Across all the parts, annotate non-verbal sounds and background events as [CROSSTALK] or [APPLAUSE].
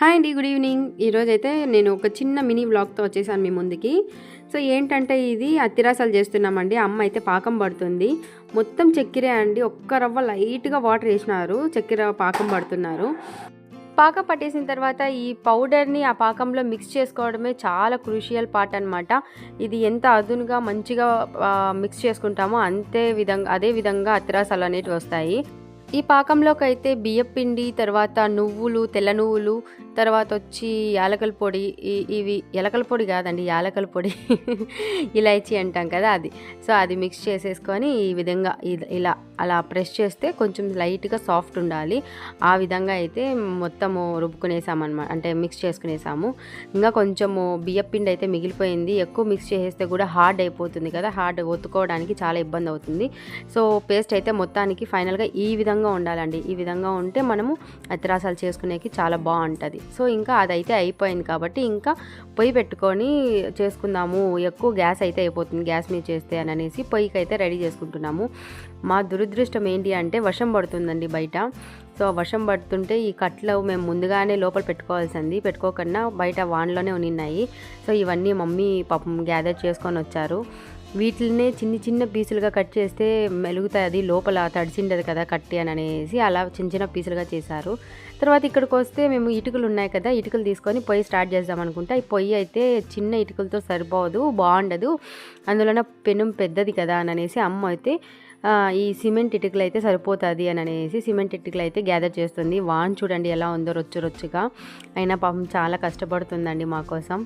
Hi అండి good evening. ఈరోజైతే అయితే నేను ఒక చిన్న మినీ వ్లాగ్తో వచ్చేసాను మీ ముందుకి. సో ఏంటంటే ఇది అత్తిరాసాలు చేస్తున్నామండి. అమ్మ అయితే పాకం పడుతుంది. మొత్తం చక్కెరే అండి. ఒక్క రవ్వ లైట్గా వాటర్ వేసినారు. చక్కెర పాకం పడుతున్నారు. పాకం పట్టేసిన తర్వాత ఈ పౌడర్ని ఆ పాకంలో మిక్స్ చేసుకోవడమే చాలా క్రూషియల్ పార్ట్ అనమాట ఇది ఎంత అదునుగా మంచిగా మిక్స్ చేసుకుంటామో అంతే విధంగా అదే విధంగా అత్తిరాసాలు అనేటివి వస్తాయి. ఈ పాకంలోకి అయితే బియ్యం పిండి తర్వాత నువ్వులు తెల్ల నువ్వులు తర్వాత వచ్చి యాలకల పొడి ఇవి ఎలకల పొడి కాదండి యాలకల పొడి ఇలాచి అంటాం కదా అది. సో అది మిక్స్ చేసేసుకొని ఈ విధంగా ఇ- ఇలా అలా ప్రెస్ చేస్తే కొంచెం లైట్గా సాఫ్ట్ ఉండాలి. ఆ విధంగా అయితే మొత్తము రుబ్బుకునేసామన్నమాట అంటే మిక్స్ చేసుకునేసాము. ఇంకా కొంచెము బియ్యం పిండి అయితే మిగిలిపోయింది. ఎక్కువ మిక్స్ చేసేస్తే కూడా హార్డ్ అయిపోతుంది కదా హార్డ్ ఒత్తుకోవడానికి చాలా ఇబ్బంది అవుతుంది. సో పేస్ట్ అయితే మొత్తానికి ఫైనల్గా ఈ విధంగా ఉండాలండి. ఈ విధంగా ఉంటే మనము అతిరాసాలు చేసుకునేకి చాలా బాగుంటుంది. సో ఇంకా అదైతే అయిపోయింది కాబట్టి ఇంకా పొయ్యి పెట్టుకొని చేసుకుందాము. ఎక్కువ గ్యాస్ అయితే అయిపోతుంది. గ్యాస్ మీద చేస్తే అని అనేసి పొయ్యికి అయితే రెడీ చేసుకుంటున్నాము. మా దురదృష్టం ఏంటి అంటే వర్షం పడుతుందండి బయట. సో వర్షం పడుతుంటే ఈ కట్లు మేము ముందుగానే లోపల పెట్టుకోవాల్సింది. పెట్టుకోకుండా బయట వాన్లోనే ఉన్నాయి సో ఇవన్నీ మమ్మీ పాపం గ్యాదర్ చేసుకొని వచ్చారు. వీటినే చిన్న చిన్న పీసులుగా కట్ చేస్తే మెలుగుతుంది లోపల తడిసిండదు కదా కట్టి అని అనేసి అలా చిన్న చిన్న పీసులుగా చేశారు. తర్వాత ఇక్కడికి వస్తే మేము ఇటుకలు ఉన్నాయి కదా ఇటుకలు తీసుకొని పొయ్యి స్టార్ట్ చేద్దాం అనుకుంటే. ఈ పొయ్యి అయితే చిన్న ఇటుకలతో సరిపోదు బాగుండదు. అందులోన పెనుం పెద్దది కదా అని అనేసి అమ్మ అయితే ఈ సిమెంట్ ఇటుకలు అయితే సరిపోతుంది అని అనేసి సిమెంట్ ఇటుకలు అయితే గ్యాదర్ చేస్తుంది. వాన్ చూడండి ఎలా ఉందో రొచ్చు రొచ్చుగా. అయినా పాపం చాలా కష్టపడుతుందండి మా కోసం.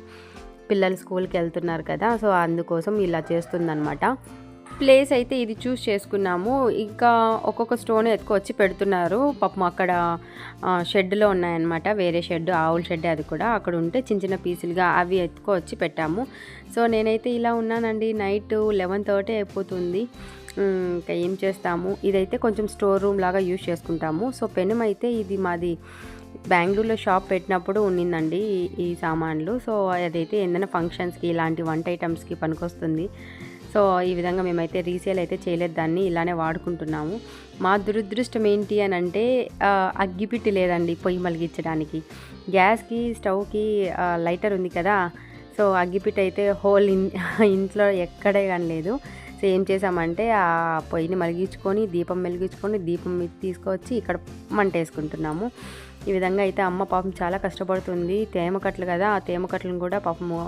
పిల్లలు స్కూల్కి వెళ్తున్నారు కదా సో అందుకోసం ఇలా చేస్తుందనమాట ప్లేస్ అయితే ఇది చూస్ చేసుకున్నాము. ఇంకా ఒక్కొక్క స్టోన్ ఎత్తుకొచ్చి పెడుతున్నారు. పాపం అక్కడ షెడ్లో ఉన్నాయన్నమాట. వేరే షెడ్ ఆవుల షెడ్ అది కూడా. అక్కడ ఉంటే చిన్న చిన్న పీసులుగా అవి ఎత్తుకొచ్చి పెట్టాము. సో నేనైతే ఇలా ఉన్నానండి. నైట్ లెవెన్ థర్టీ అయిపోతుంది. ఇంకా ఏం చేస్తాము? ఇదైతే కొంచెం స్టోర్ రూమ్ లాగా యూజ్ చేసుకుంటాము. సో పెనం అయితే ఇది మాది బెంగళూరులో షాప్ పెట్టినప్పుడు ఉన్నిందండి ఈ- సామాన్లు. సో అదైతే ఏదైనా ఫంక్షన్స్కి ఇలాంటి వంట ఐటమ్స్కి పనికొస్తుంది. సో ఈ విధంగా మేమైతే రీసేల్ అయితే చేయలేదు దాన్ని ఇలానే వాడుకుంటున్నాము. మా దురదృష్టం ఏంటి అని అంటే అగ్గిపిట్టి లేదండి పొయ్యి మలిగించడానికి. గ్యాస్కి స్టవ్కి లైటర్ ఉంది కదా సో అగ్గిపిట్టి అయితే హోల్ ఇన్ [LAUGHS] ఇంట్లో ఎక్కడే కానీ లేదు. సో ఏం చేసామంటే ఆ పొయ్యిని మలిగించుకొని దీపం వెలిగించుకొని దీపం తీసుకొచ్చి ఇక్కడ మంట వేసుకుంటున్నాము. ఈ విధంగా అయితే అమ్మ పాపం చాలా కష్టపడుతుంది. తేమకట్లు కదా ఆ తేమ కట్టలను కూడా పాపము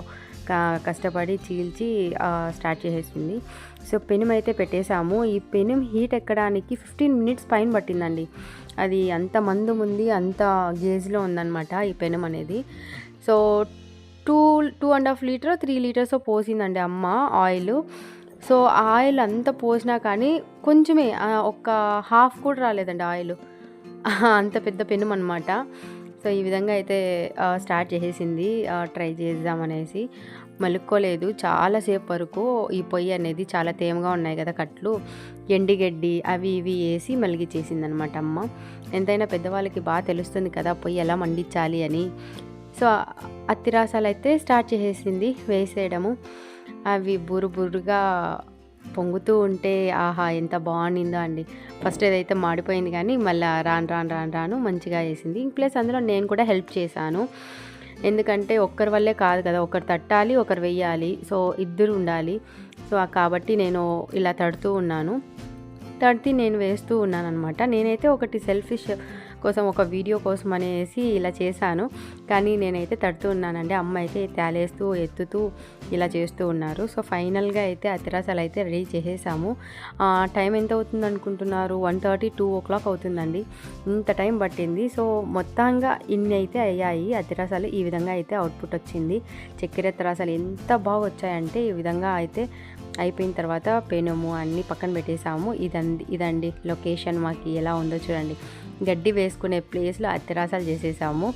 కష్టపడి చీల్చి స్టార్ట్ చేసేసింది. సో పెనం అయితే పెట్టేశాము. ఈ పెనుం హీట్ ఎక్కడానికి ఫిఫ్టీన్ మినిట్స్ పైన పట్టిందండి. అది అంత మందు ఉంది అంత గేజ్లో ఉందన్నమాట ఈ పెనం అనేది. So two two and half litre three litres పోసిందండి అమ్మ ఆయిల్. సో ఆయిల్ అంతా పోసినా కానీ కొంచెమే ఒక హాఫ్ కూడా రాలేదండి ఆయిల్. అంత పెద్ద పెనం అనమాట సో ఈ విధంగా అయితే స్టార్ట్ చేసేసింది ట్రై చేద్దామనేసి మలుక్కోలేదు. చాలాసేపు వరకు ఈ పొయ్యి అనేది చాలా తేమగా ఉన్నాయి కదా కట్లు. ఎండిగడ్డి అవి ఇవి వేసి మలిగిచ్చేసింది అనమాట అమ్మ. ఎంతైనా పెద్దవాళ్ళకి బాగా తెలుస్తుంది కదా పొయ్యి ఎలా మండించాలి అని. సో అత్తిరాసాలు అయితే స్టార్ట్ చేసేసింది వేసేయడము. అవి బురు బురుగా పొంగుతూ ఉంటే ఆహా ఎంత బాగుండిందో అండి. ఫస్ట్ ఏదైతే మాడిపోయింది కానీ మళ్ళీ రాను రాను రాను రాను మంచిగా వేసింది. ప్లస్ అందులో నేను కూడా హెల్ప్ చేశాను. ఎందుకంటే ఒక్కరి వల్లే కాదు కదా ఒకరు తట్టాలి ఒకరు వెయ్యాలి. సో ఇద్దరు ఉండాలి. సో కాబట్టి నేను ఇలా తడుతూ ఉన్నాను. తడితి నేను వేస్తూ ఉన్నాను అనమాట నేనైతే ఒకటి సెల్ఫిష్ కోసం ఒక వీడియో కోసం అనేసి ఇలా చేశాను. కానీ నేనైతే తడుతూ ఉన్నానండి. అమ్మ అయితే తేలేస్తూ ఎత్తుతూ ఇలా చేస్తూ ఉన్నారు. సో ఫైనల్గా అయితే అతిరాసాలు అయితే రెడీ చేసేసాము. ఆ, టైం ఎంత అవుతుంది అనుకుంటున్నారు? One thirty two o'clock అవుతుందండి. ఇంత టైం పట్టింది. సో మొత్తంగా ఇన్ని అయితే అయ్యాయి. అతిరాసాలు ఈ విధంగా అయితే అవుట్పుట్ వచ్చింది. చక్కెర అతిరాసాలు ఎంత బాగా వచ్చాయంటే ఈ విధంగా అయితే అయిపోయిన తర్వాత పెనుము అన్నీ పక్కన పెట్టేసాము. ఇదండి ఇదండి లొకేషన్ మాకు ఎలా ఉందో చూడండి. గడ్డి వేసుకునే ప్లేస్లో అతిరాసాలు చేసేసాము.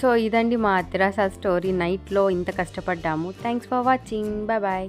సో ఇదండి మా అత్తిరాసాల స్టోరీ నైట్లో ఇంత కష్టపడ్డాము. Thanks for watching. Bye bye.